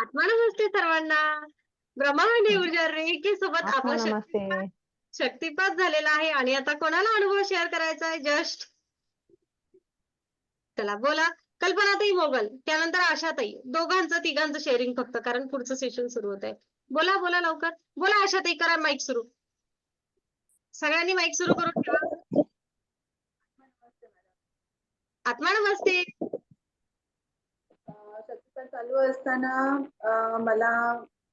आत्मा नमस्ते सर्वांना. ब्रह्मांडी ऊर्जा रेखी सोबत आत्मा नमस्ते. शक्तिपात झालेला आहे आणि आता कोणाला अनुभव शेअर करायचा आहे? जस्ट चला बोला. कल्पनाताई मोगल त्यानंतर आशाताई. दोघांचं तिघांचं शेअरिंग फक्त कारण पुढचं सेशन सुरू होत आहे. बोला बोला लवकर. बोला आशाताई करा माईक सुरू. सगळ्यांनी माईक सुरू करून ठेवा. आत्मा नमस्ते. चालू असताना मला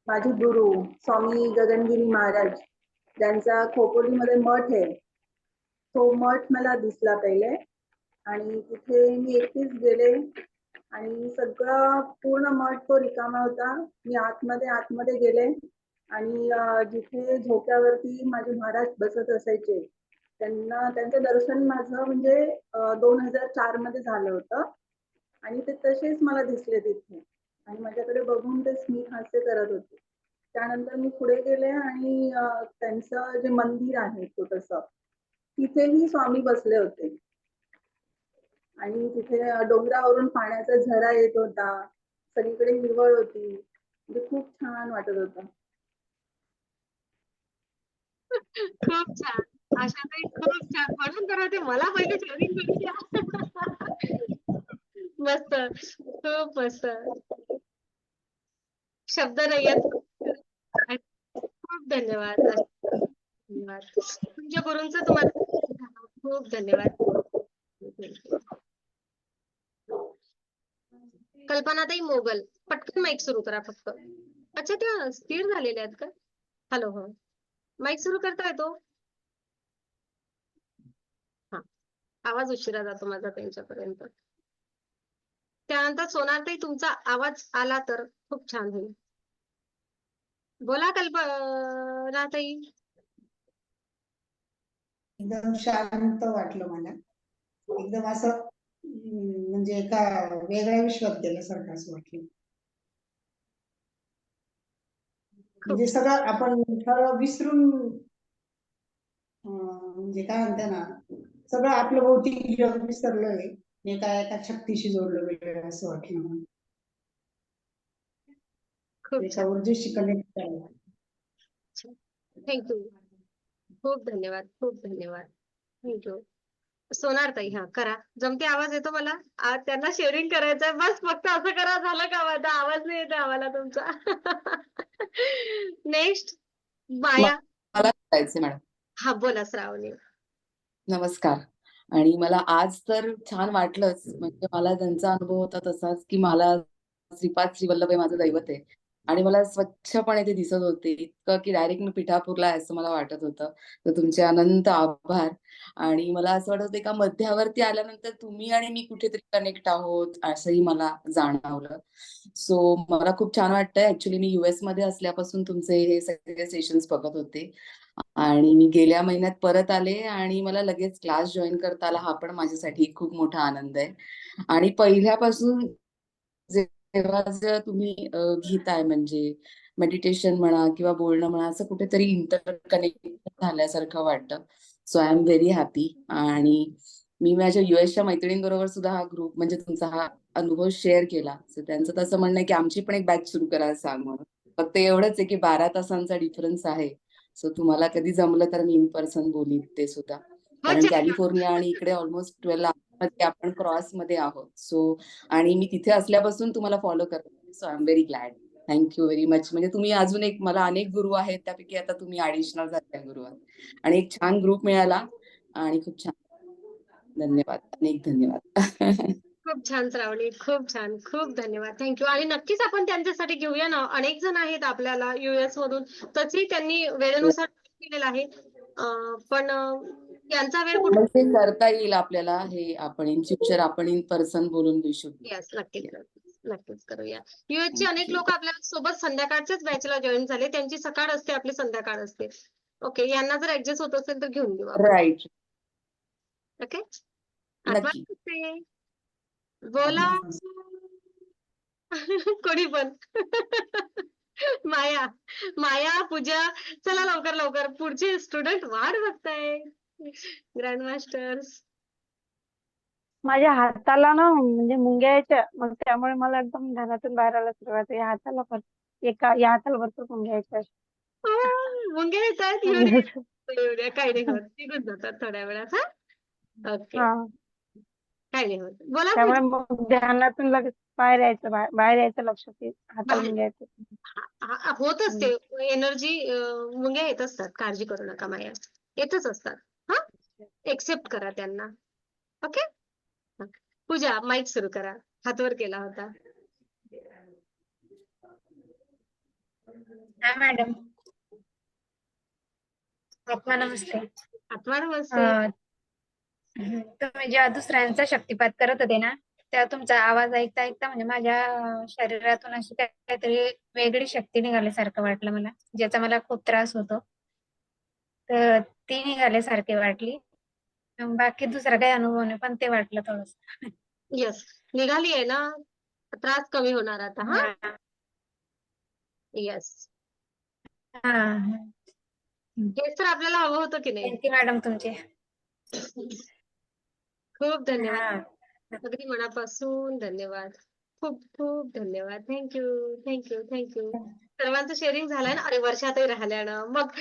माझे गुरु स्वामी गगनगिरी महाराज ज्यांचा खोपोलीमध्ये मठ आहे. तो मठ मला दिसला पहिले आणि तिथे मी एकटीच गेले आणि सगळं पूर्ण मठ तो रिकामा होता. मी आतमध्ये आतमध्ये गेले आणि जिथे झोक्यावरती माझे महाराज बसत असायचे त्यांना त्यांचं दर्शन माझं म्हणजे दोन हजार चारमध्ये झालं होतं आणि ते तसेच मला दिसले तिथे. आणि माझ्याकडे बघून ते स्मित हास्य करत होते. त्यानंतर मी पुढे गेले आणि त्यांचं जे मंदिर आहे छोटस तिथेही स्वामी बसले होते. आणि तिथे डोंगरावरून पाण्याचा झरा येत होता. सगळीकडे हिरवळ होती. म्हणजे खूप छान वाटत होतं. खूप छान. आशाताई खूप छान. म्हणून तर ते मला पहिले मस्त. खूप मस्त. शब्द नाही आहेत. खूप धन्यवाद. धन्यवाद. तुमच्या गुरूंचं तुम्हाला खूप धन्यवाद. कल्पनाताई मोगल पटकन माईक सुरू करा फक्त. अच्छा त्या स्थिर झालेल्या आहेत का? हॅलो हो. माईक सुरू करता येतो हा. आवाज उशिरा जातो माझा त्यांच्यापर्यंत. त्यानंतर सोनारताई तुमचा आवाज आला तर खूप छान होईल. बोला कल्पनाताई एकदम शांत वाटलं मला. एकदम असं म्हणजे एका वेगळ्या विश्वात गेल्यासारखं असं वाटलं. म्हणजे सगळं आपण सगळं विसरून म्हणजे काय म्हणते ना सगळं आपलं भौतिक जग विसरलोय. एका एका शक्तीशी जोडलं गेलं असं वाटलं मला. झालं थँक्यू खूप धन्यवाद खूप धन्यवाद. थँक्यू सोनारताई हा करा. जमते आवाज येतो मला? आज त्यांना शेअरिंग करायचंय बस फक्त असं करा झालं का माझा? आवाज नाही येत आम्हाला तुमचा. नेक्स्ट माया. मला करायचे मॅडम. हा बोला श्रावणी. नमस्कार. आणि मला आज तर छान वाटलंच. म्हणजे मला त्यांचा अनुभव होता तसाच की मला श्रीपाद श्रीवल्लभ हे माझं दैवत आहे. आणि मला स्वच्छपणे ते दिसत होते. इतकं की डायरेक्ट मी पिठापूरला आहे असं मला वाटत होतं. तर तुमचे अनंत आभार. आणि मला असं वाटत होतं का मध्यावरती आल्यानंतर तुम्ही आणि मी कुठेतरी कनेक्ट आहोत असंही मला जाणवलं. सो मला खूप छान वाटतंय. ऍक्च्युली मी युएसमध्ये असल्यापासून तुमचे हे सगळे सेशन्स बघत होते. आणि मी गेल्या महिन्यात परत आले आणि मला लगेच क्लास जॉईन करता आला हा पण माझ्यासाठी खूप मोठा आनंद आहे. आणि पहिल्यापासून जेव्हा जर तुम्ही घेताय म्हणजे मेडिटेशन म्हणा किंवा बोलणं म्हणा असं कुठेतरी इंटर कनेक्ट झाल्यासारखं वाटतं. So I am very happy आणि मी माझ्या युएसच्या मैत्रिणींबरोबर सुद्धा हा ग्रुप म्हणजे तुमचा हा अनुभव शेअर केला. सो त्यांचं तसं म्हणणं आहे की आमची पण एक बॅच सुरू करायला सांग म्हणून फक्त एवढंच आहे की बारा तासांचा डिफरन्स आहे. सो तुम्हाला कधी जमलं तर मी इन पर्सन बोलीन ते सुद्धा. कारण. कॅलिफोर्निया आणि इकडे ऑलमोस्ट ट्वेल्व मध्ये आपण क्रॉसमध्ये आहोत. सो आणि मी तिथे असल्यापासून तुम्हाला फॉलो करते. So I am very glad. Thank you very much. म्हणजे तुम्ही अजून एक मला अनेक गुरु आहेत. त्यापैकी आता तुम्ही ऍडिशनल झाल्या गुरु आहात. आणि एक छान ग्रुप मिळाला. आणि खूप छान. धन्यवाद. अनेक धन्यवाद. खूप छान श्रावणी. खूप छान. खूप धन्यवाद. थँक्यू आणि नक्कीच आपण त्यांच्यासाठी घेऊया ना. अनेक जण आहेत आपल्याला युएस मधून. तशी त्यांनी वेळेनुसार केलेलं आहे. पण अं, त्यांचा वेळ कुठे म्हणजे करता येईल आपल्याला हे आपण इन फ्युचर आपण इन पर्सन बोलून देऊ शकतो. येस नक्कीच करूया. US चे अनेक लोक आपल्यासोबत संध्याकाळच्याच बॅचला जॉईन झाले. त्यांची सकाळ असते आपली संध्याकाळ असते. ओके यांना जर ऍडजस्ट होत असेल तर घेऊन घेऊ राईट ओके नक्की. बोला. कोणी पण. माया. माया पूजा. चला लवकर लवकर. पुढचे स्टुडंट वाट बघताय ग्रँड मास्टर्स माझ्या हाताला ना म्हणजे मुंग्या यायच्या. मग त्यामुळे मला एकदम ध्यानातून बाहेर आलं सुरुवात. या हाताला पण एका या हाताला भरपूर मुंग्या यायच्या. मुंग्या येत आहेत मुंग्या येऊ द्या, येऊ द्या काही नाही होत. निघून जातात थोड्या वेळात हा? ओके काही नाही होत. बोला त्यामुळे. मग ध्यानातून लगेच बाहेर यायचं बाहेर यायचं लक्षात हाताला. मुंग्या येते होत असते. एनर्जी मुंग्या येत असतात. काळजी करू नका माया. येतच असतात. एक्सेप्ट करा त्यांना. ओके पूजा माईक सुरू करा. हात वर केला होता. हा मॅडम आत्मा नमस्ते. आत्मा नमस्ते. तुम्ही जेव्हा दुसऱ्यांचा शक्तिपात करत होते ना तेव्हा तुमचा आवाज ऐकता ऐकता म्हणजे माझ्या शरीरातून अशी काहीतरी वेगळी शक्ती निघाल्यासारखं वाटलं मला ज्याचा मला खूप त्रास होतो. तर ती निघाल्यासारखी वाटली. बाकी दुसरा काही अनुभव नाही पण ते वाटलं थोडस. येस निघाली आहे ना? त्रास कमी होणार आता हा? येस हा हेच तर आपल्याला हवं होतं की नाही. थँक्यू मॅडम तुमचे. खूप धन्यवाद. अगदी मनापासून धन्यवाद. खूप खूप धन्यवाद. Thank you thank you thank you सर्वांचं शेअरिंग झालंय ना? अरे वर्षातही राहिल्यानं मग